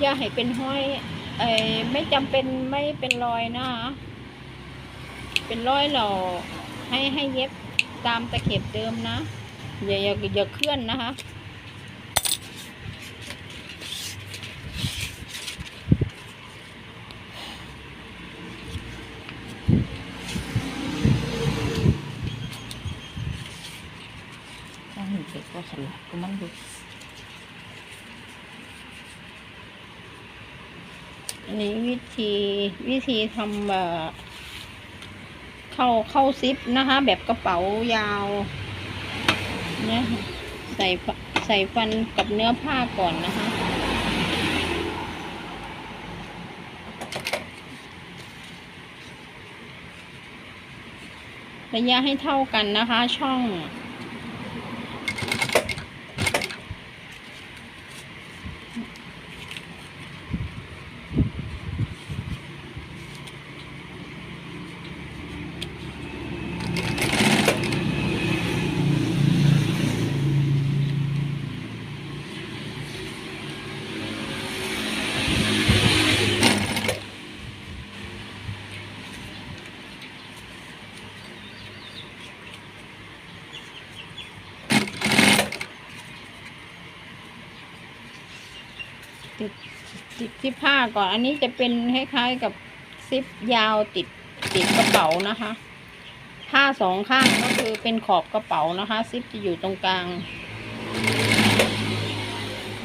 อย่าให้เป็นห้อยเอ้ไม่จำเป็นไม่เป็นรอยนะคะเป็นรอยเราให้ให้เย็บตามตะเข็บเดิมนะ อย่าอย่าอย่าเคลื่อนนะคะถ้าเห็นเด็กก็สลับก็มันดู นี้วิธีวิธีทำเอ่อเข้าเข้าซิปนะคะ แบบกระเป๋ายาวเนี่ยใส่ใส่ฟันกับเนื้อผ้าก่อนนะคะ ระยะให้เท่ากันนะคะช่อง ติดติดที่ผ้าก่อน อันนี้จะเป็นคล้ายๆกับซิปยาวติดติดกระเป๋านะคะ ผ้าสองข้างก็คือเป็นขอบกระเป๋านะคะ ซิปจะอยู่ตรงกลาง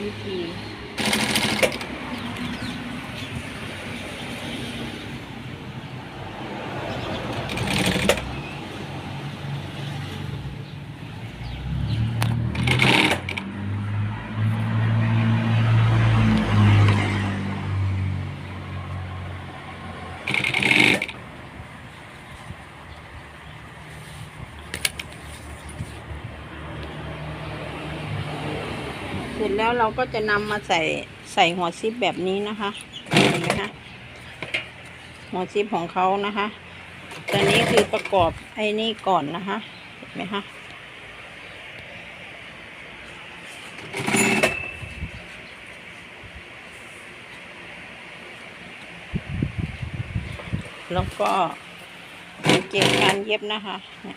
วิธี ร็จแล้วเราก็จะนำมาใส่ใส่หัวซิปแบบนี้นะคะเห็นไหมคะหัวซิปของเขานะคะตอนนี้คือประกอบไอ้นี่ก่อนนะคะเห็นไหมคะแล้วก็เกตการเย็บนะคะน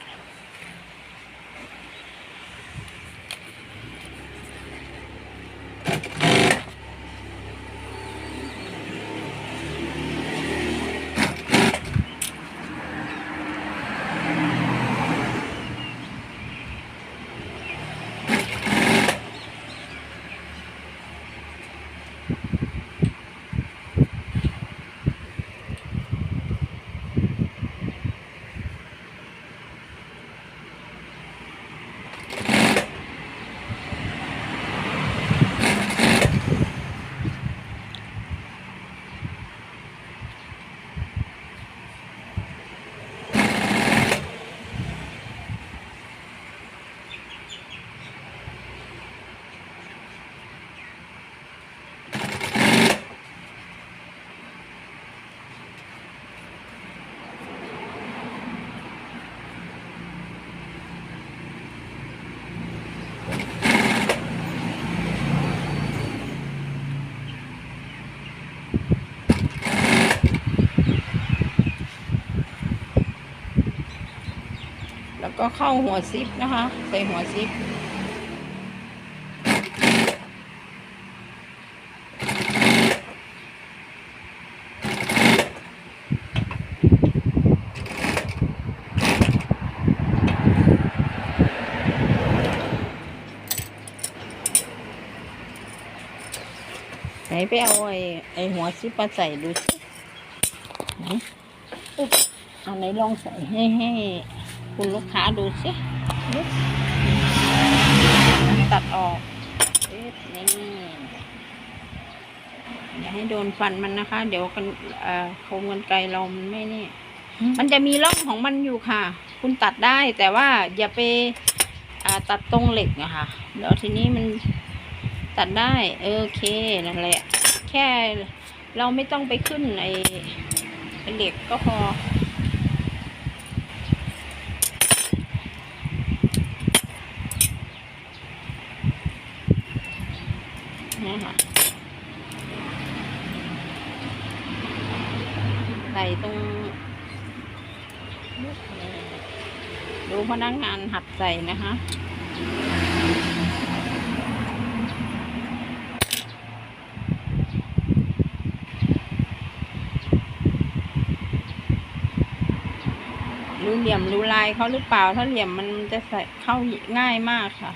ก็เข้าหัวซิปนะคะ ใส่หัวซิปไหนไปเอาไอ้ไอ้หัวซิปมาใส่ดูสิไหนเอาไหนลองใส่ให้ให้ คุณลูกค้าดูสิลุกตัดออกเอ๊ะนี่อย่าให้โดนฟันมันนะคะ เดี๋ยวกันเอ่อโครงกันไกรเรามันไม่นี่ มันจะมีร่องของมันอยู่ค่ะ คุณตัดได้แต่ว่าอย่าไปอ่าตัดตรงเหล็กอะค่ะเดี๋ยวทีนี้มันตัดได้เออโอเคนั่นแหละ แค่เราไม่ต้องไปขึ้นไอ้ไอ้เหล็กก็พอ พนักงานหัดใส่นะคะรู้เหลี่ยมรู้ลายเขาหรือเปล่า ถ้าเหลี่ยมมันจะใส่เข้าง่ายมากค่ะ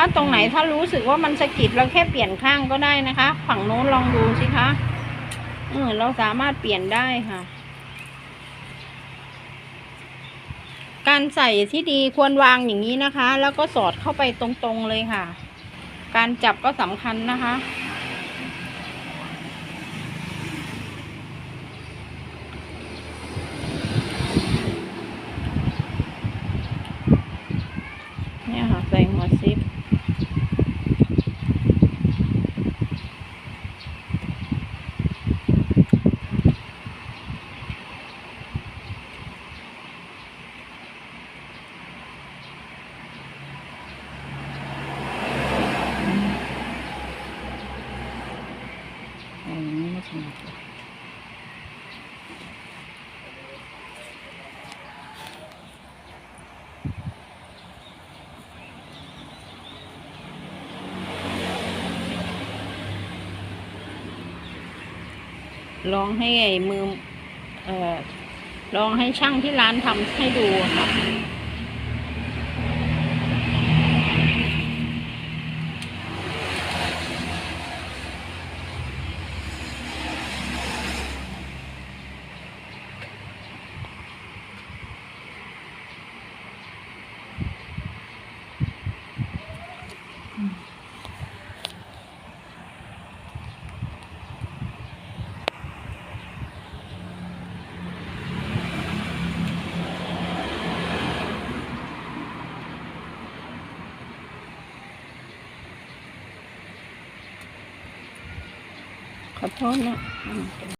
ถ้าตรงไหนถ้ารู้สึกว่ามันสะกิดเราแค่เปลี่ยนข้างก็ได้นะคะ ฝั่งโน้นลองดูสิคะเออเราสามารถเปลี่ยนได้ค่ะ การใส่ที่ดีควรวางอย่างนี้นะคะ แล้วก็สอดเข้าไปตรงๆเลยค่ะ การจับก็สำคัญนะคะ เนี่ยค่ะ ใส่หัวซิป อะไรอย่างนี้ไม่ถนัดเลย ลองให้ไอ้มือเอ่อลองให้ช่างที่ร้านทำให้ดูค่ะ ขอโทษนะ